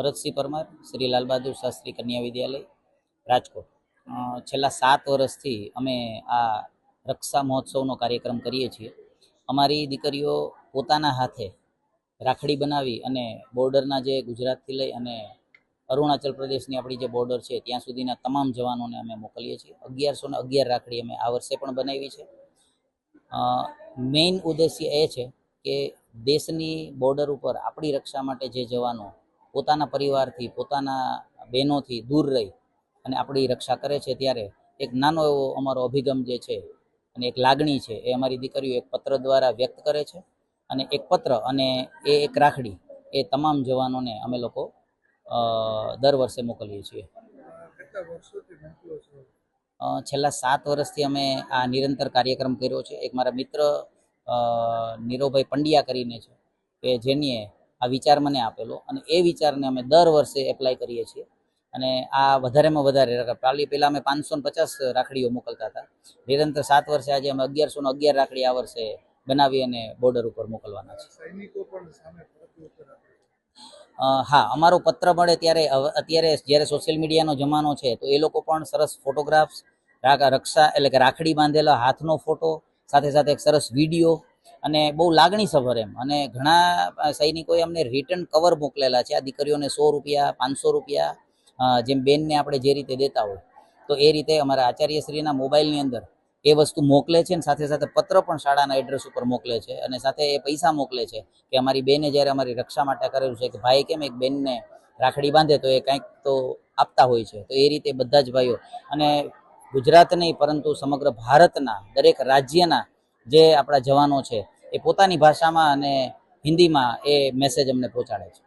ભરતસિંહ પરમાર, શ્રી લાલ બહાદુર શાસ્ત્રી કન્યા વિદ્યાલય, રાજકોટ. છેલ્લા સાત વર્ષથી અમે આ રક્ષા મહોત્સવનો કાર્યક્રમ કરીએ છીએ. અમારી દીકરીઓ પોતાના હાથે રાખડી બનાવી અને બોર્ડરના જે ગુજરાતથી લઈ અને અરુણાચલ પ્રદેશની આપણી જે બોર્ડર છે, ત્યાં સુધીના તમામ જવાનોને અમે મોકલીએ છીએ. અગિયારસો ને અગિયાર રાખડી અમે આ વર્ષે પણ બનાવી છે. મેઇન ઉદ્દેશ્ય એ છે કે દેશની બોર્ડર ઉપર આપણી રક્ષા માટે જે જવાનો પોતાના પરિવારથી પોતાના બહેનોથી દૂર રહી અને આપણી રક્ષા કરે છે ત્યારે એક નાનો એવો અમારો અભિગમ જે છે અને એક લાગણી છે એ અમારી દીકરીઓ એક પત્ર દ્વારા વ્યક્ત કરે છે અને એક પત્ર અને એ એક રાખડી એ તમામ જવાનોને અમે લોકો દર વર્ષે મોકલીએ છીએ. છેલ્લા સાત વર્ષથી અમે આ નિરંતર કાર્યક્રમ કર્યો છે. એક મારા મિત્ર નીરવભાઈ પંડ્યા કરીને છે કે જેની આ વિચાર મને આપેલો અને એ વિચારને અમે દર વર્ષે એપ્લાય કરીએ છીએ. અને આ વધારેમાં વધારે પાલી પહેલાં અમે પાંચસો ને પચાસ રાખડીઓ મોકલતા હતા. નિરંતર સાત વર્ષે આજે અમે અગિયારસો ને અગિયાર રાખડી આ વર્ષે બનાવી અને બોર્ડર ઉપર મોકલવાના છે. હા અમારો પત્ર મળે ત્યારે અત્યારે જ્યારે સોશિયલ મીડિયાનો જમાનો છે તો એ લોકો પણ સરસ ફોટોગ્રાફ્સ રક્ષા એટલે કે રાખડી બાંધેલા હાથનો ફોટો સાથે સાથે એક સરસ વીડિયો અને બહુ લાગણીસભર એમ. અને ઘણા સૈનિકોએ અમને રિટર્ન કવર મોકલેલા છે. આ દીકરીઓને સો રૂપિયા, પાંચસો રૂપિયા જેમ બેનને આપણે જે રીતે દેતા હોય. તો એ રીતે અમારા આચાર્યશ્રીના મોબાઈલની અંદર એ વસ્તુ મોકલે છે અને સાથે સાથે પત્ર પણ શાળાના એડ્રેસ ઉપર મોકલે છે. અને સાથે એ પૈસા મોકલે છે કે અમારી બેને જ્યારે અમારી રક્ષા માટે કરેલું છે કે ભાઈ કેમ એક બેનને રાખડી બાંધે તો એ કંઈક તો આપતા હોય છે. તો એ રીતે બધા જ ભાઈઓ અને ગુજરાત નહીં પરંતુ સમગ્ર ભારતના દરેક રાજ્યના જે આપણા જવાનો છે એ પોતાની ભાષામાં અને હિન્દીમાં એ મેસેજ અમને પહોંચાડે છે.